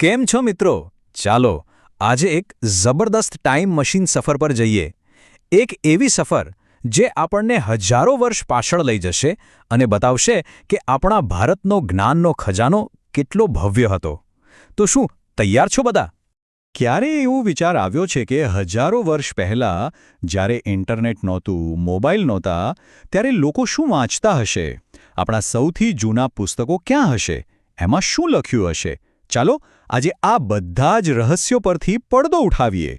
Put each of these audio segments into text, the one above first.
કેમ છો મિત્રો? ચાલો, આજે એક જબરદસ્ત ટાઈમ મશીન સફર પર જઈએ. એક એવી સફર જે આપણને હજારો વર્ષ પાછળ લઈ જશે અને બતાવશે કે આપણા ભારતનો જ્ઞાનનો ખજાનો કેટલો ભવ્ય હતો. તો શું, તૈયાર છો બધા? ક્યારે એવો વિચાર આવ્યો છે કે હજારો વર્ષ પહેલાં જ્યારે ઇન્ટરનેટ નહોતું, મોબાઈલ નહોતા, ત્યારે લોકો શું વાંચતા હશે? આપણા સૌથી જૂના પુસ્તકો ક્યાં હશે? એમાં શું લખ્યું હશે? ચાલો આજે આ બધા જ રહસ્યો પરથી પડદો ઉઠાવીએ.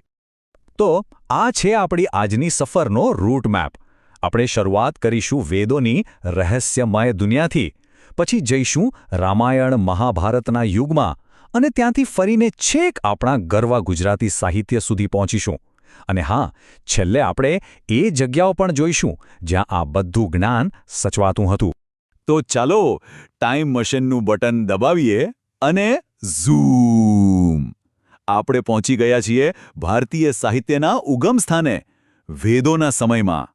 તો આ છે આપણી આજની સફરનો રૂટ મેપ આપણે શરૂઆત કરીશું વેદોની રહસ્યમય દુનિયાથી, પછી જઈશું રામાયણ મહાભારતના યુગમાં, અને ત્યાંથી ફરીને છેક આપણા ગરવા ગુજરાતી સાહિત્ય સુધી પહોંચીશું. અને હા, છેલ્લે આપણે એ જગ્યાઓ પણ જોઈશું જ્યાં આ બધું જ્ઞાન સચવાતું હતું. તો ચાલો ટાઈમ મશીનનું બટન દબાવીએ અને ઝૂમ. આપણે પહોંચી ગયા છીએ ભારતીય સાહિત્યના ઉગમ સ્થાને, વેદોના સમયમાં.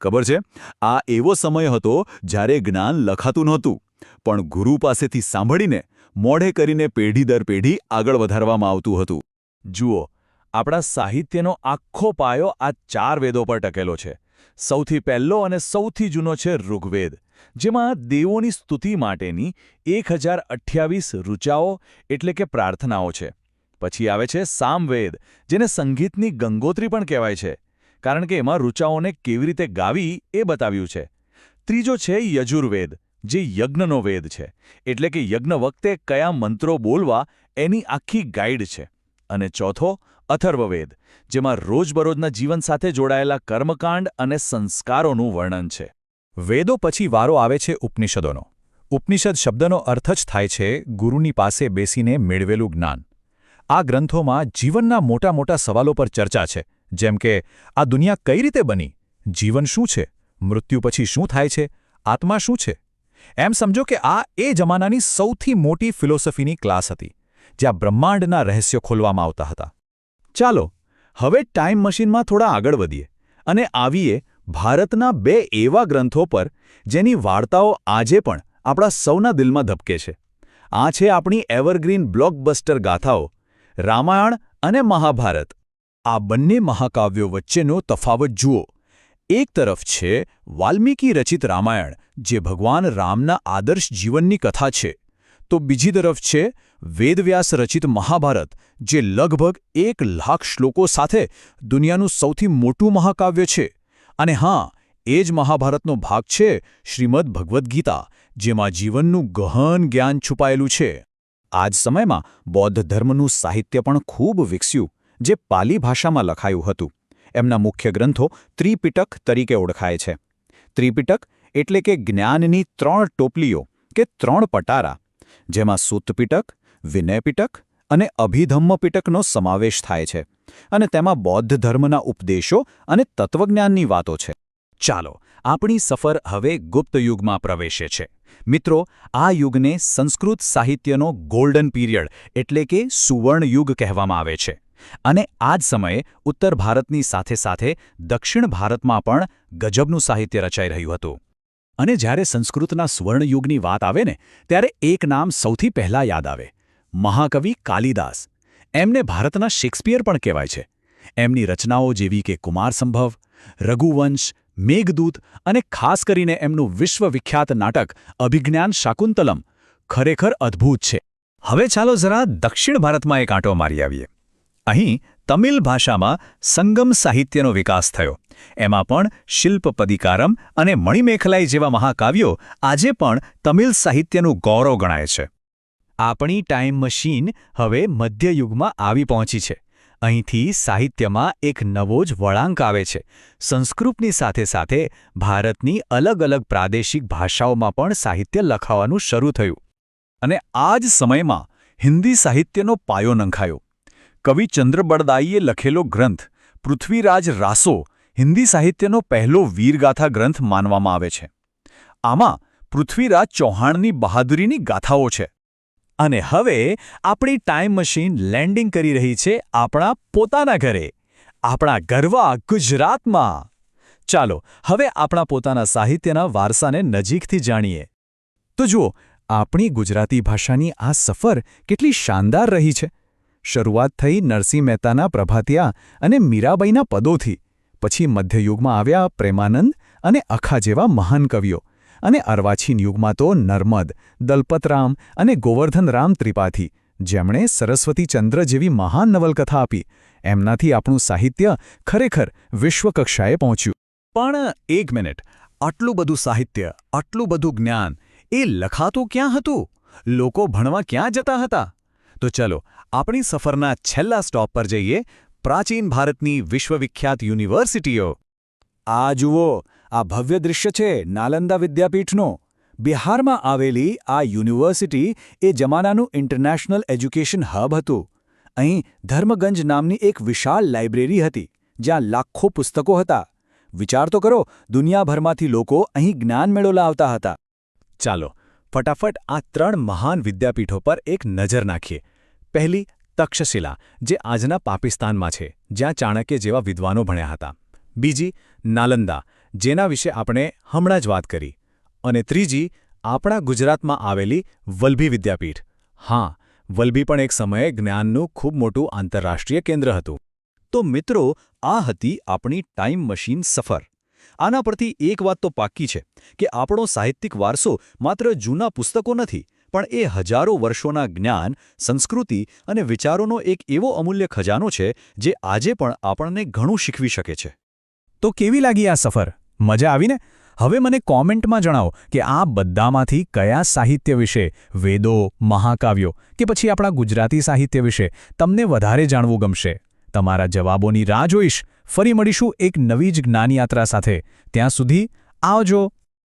ખબર છે? આ એવો સમય હતો જ્યારે જ્ઞાન લખાતું નહોતું, પણ ગુરુ પાસેથી સાંભળીને, મોઢે કરીને પેઢી દર પેઢી આગળ વધારવામાં આવતું હતું. જુઓ, આપણા સાહિત્યનો આખો પાયો આ ચાર વેદો પર ટકેલો છે. સૌથી પહેલો અને સૌથી જૂનો છે ઋગ્વેદ. જેમાં દેવોની સ્તુતિ માટેની એક ઋચાઓ એટલે કે પ્રાર્થનાઓ છે. પછી આવે છે સામવેદ, જેને સંગીતની ગંગોત્રી પણ કહેવાય છે. કારણ કે એમાં ઋચાઓને કેવી રીતે ગાવી એ બતાવ્યું છે. ત્રીજો છે યજુર્વેદ, જે યજ્ઞનો વેદ છે. એટલે કે યજ્ઞ વખતે કયા મંત્રો બોલવા એની આખી ગાઈડ છે. અને ચોથો, અથર્વવેદ, જેમાં રોજબરોજના જીવન સાથે જોડાયેલા કર્મકાંડ અને સંસ્કારોનું વર્ણન છે. વેદો પછી વારો આવે છે ઉપનિષદોનો. ઉપનિષદ શબ્દનો અર્થ જ થાય છે, ગુરુની પાસે બેસીને મેળવેલું જ્ઞાન. આ ગ્રંથોમાં જીવનના મોટા મોટા સવાલો પર ચર્ચા છે, જેમ કે, આ દુનિયા કઈ રીતે બની? જીવન શું છે? મૃત્યુ પછી શું થાય છે? આત્મા શું છે? એમ સમજો કે આ એ જમાનાની સૌથી મોટી ફિલોસોફીની ક્લાસ હતી, જ્યાં બ્રહ્માંડના રહસ્યો ખોલવામાં આવતા હતા. ચાલો, હવે ટાઈમ મશીનમાં થોડા આગળ વધીએ, અને આવીએ ભારતના બે એવા ગ્રંથો પર જેની વાર્તાઓ આજે પણ આપણા સૌના દિલમાં ધબકે છે. આ છે આપણી એવરગ્રીન બ્લોકબસ્ટર ગાથાઓ, રામાયણ અને મહાભારત. આ બંને મહાકાવ્યો વચ્ચેનો તફાવત જુઓ. એક તરફ છે વાલ્મીકી રચિત રામાયણ, જે ભગવાન રામના આદર્શ જીવનની કથા છે. તો બીજી તરફ છે વેદવ્યાસ રચિત મહાભારત, જે લગભગ એક લાખ શ્લોકો સાથે દુનિયાનું સૌથી મોટું મહાકાવ્ય છે. અને હા, એ જ મહાભારતનો ભાગ છે શ્રીમદ ભગવદ્ ગીતા, જેમાં જીવનનું ગહન જ્ઞાન છુપાયેલું છે. આ જ સમયમાં બૌદ્ધ ધર્મનું સાહિત્ય પણ ખૂબ વિકસ્યું, જે પાલી ભાષામાં લખાયું હતું. એમના મુખ્ય ગ્રંથો ત્રિપિટક તરીકે ઓળખાય છે. ત્રિપિટક એટલે કે જ્ઞાનની ત્રણ ટોપલીઓ કે ત્રણ પટારા, જેમાં સૂતપિટક, વિનયપિટક અને અભિધમ્મપિટકનો સમાવેશ થાય છે. અને તેમાં બૌદ્ધ ધર્મના ઉપદેશો અને તત્વજ્ઞાનની વાતો છે. ચાલો, આપણી સફર હવે ગુપ્ત યુગમાં પ્રવેશે છે. મિત્રો, આ યુગને સંસ્કૃત સાહિત્યનો ગોલ્ડન પીરિયડ એટલે કે સુવર્ણ યુગ કહેવામાં આવે છે. અને આ જ સમયે ઉત્તર ભારતની સાથે સાથે દક્ષિણ ભારતમાં પણ ગજબનું સાહિત્ય રચાઈ રહ્યું હતું. અને જ્યારે સંસ્કૃતના સુવર્ણયુગની વાત આવે ને, ત્યારે એક નામ સૌથી પહેલા યાદ આવે. મહાકવિ કાલિદાસ. એમને ભારતના શેક્સપિયર પણ કહેવાય છે. એમની રચનાઓ જેવી કે કુમાર સંભવ, રઘુવંશ, મેઘદૂત અને ખાસ કરીને એમનું વિશ્વવિખ્યાત નાટક અભિજ્ઞાન શાકુંતલમ ખરેખર અદ્ભુત છે. હવે ચાલો જરા દક્ષિણ ભારતમાં એક આંટો મારી આવીએ. અહીં તમિલ ભાષામાં સંગમ સાહિત્યનો વિકાસ થયો. એમાં પણ શિલ્પપદિકારમ અને મણિમેખલાઈ જેવા મહાકાવ્યો આજે પણ તમિલ સાહિત્યનું ગૌરવ ગણાય છે. આપણી ટાઈમ મશીન હવે મધ્યયુગમાં આવી પહોંચી છે. અહીંથી સાહિત્યમાં એક નવો જ વળાંક આવે છે. સંસ્કૃતની સાથે સાથે ભારતની અલગ અલગ પ્રાદેશિક ભાષાઓમાં પણ સાહિત્ય લખાવાનું શરૂ થયું. અને આ જ સમયમાં હિન્દી સાહિત્યનો પાયો નંખાયો. કવિ ચંદ્રબળદાઈએ લખેલો ગ્રંથ પૃથ્વીરાજ રાસો હિન્દી સાહિત્યનો પહેલો વીરગાથા ગ્રંથ માનવામાં આવે છે. આમાં પૃથ્વીરાજ ચૌહાણની બહાદુરીની ગાથાઓ છે. અને હવે આપણી ટાઈમ મશીન લેન્ડિંગ કરી રહી છે આપણા પોતાના ઘરે, આપણા ગરવા ગુજરાતમાં. ચાલો, હવે આપણા પોતાના સાહિત્યના વારસાને નજીકથી જાણીએ. તો જુઓ, આપણી ગુજરાતી ભાષાની આ સફર કેટલી શાનદાર રહી છે. શરૂઆત થઈ નરસિંહ મહેતાના પ્રભાતિયા અને મીરાબાઈના પદોથી, પછી મધ્યયુગમાં આવ્યા પ્રેમાનંદ અને અખા જેવા મહાન કવિઓ. અને અર્વાચીન યુગમાં તો નર્મદ, દલપતરામ અને ગોવર્ધનરામ ત્રિપાઠી, જેમણે સરસ્વતીચંદ્ર જેવી મહાન નવલકથા આપી. એમનાથી આપણું સાહિત્ય ખરેખર વિશ્વકક્ષાએ પહોંચ્યું. પણ એક મિનિટ, આટલું બધું સાહિત્ય, આટલું બધું જ્ઞાન, એ લખાતું ક્યાં હતું? લોકો ભણવા ક્યાં જતા હતા? તો ચલો, આપણી સફરના છેલ્લા સ્ટોપ પર જઈએ, પ્રાચીન ભારતની વિશ્વવિખ્યાત યુનિવર્સિટીઓ. આ જુઓ, આ ભવ્ય દૃશ્ય છે નાલંદા વિદ્યાપીઠનો. બિહારમાં આવેલી આ યુનિવર્સિટી એ જમાનાનું ઇન્ટરનેશનલ એજ્યુકેશન હબ હતું. અહીં ધર્મગંજ નામની એક વિશાળ લાઇબ્રેરી હતી, જ્યાં લાખો પુસ્તકો હતા. વિચાર તો કરો, દુનિયાભરમાંથી લોકો અહીં જ્ઞાન મેળવવા આવતા હતા. ચાલો, ફટાફટ આ ત્રણ મહાન વિદ્યાપીઠો પર એક નજર નાખીએ. પહેલી, તક્ષશિલા, જે આજના પાકિસ્તાનમાં છે, જ્યાં ચાણક્ય જેવા વિદ્વાનો ભણ્યા હતા. બીજી, નાલંદા, જેના વિશે આપણે હમણાં જ વાત કરી. અને ત્રીજી, આપણા ગુજરાતમાં આવેલી વલભી વિદ્યાપીઠ. હા, વલભી પણ એક સમયે જ્ઞાનનું ખૂબ મોટું આંતરરાષ્ટ્રીય કેન્દ્ર હતું. તો મિત્રો, આ હતી આપણી ટાઈમ મશીન સફર. આના પરથી એક વાત તો પાક્કી છે, કે આપણો સાહિત્યિક વારસો માત્ર જૂના પુસ્તકો નથી, પણ એ હજારો વર્ષોના જ્ઞાન, સંસ્કૃતિ અને વિચારોનો એક એવો અમૂલ્ય ખજાનો છે, જે આજે પણ આપણને ઘણું શીખવી શકે છે. તો કેવી લાગી આ સફર? મજા આવીને? હવે મને કોમેન્ટમાં જણાવો કે આ બધામાંથી કયા સાહિત્ય વિશે? વેદો, મહાકાવ્યો કે પછી આપણા ગુજરાતી સાહિત્ય વિશે? તમને વધારે જાણવું ગમશે. તમારા જવાબોની રાહ જોઈશ. ફરી મળીશું એક નવી જ જ્ઞાનયાત્રા સાથે. ત્યાં સુધી આવજો.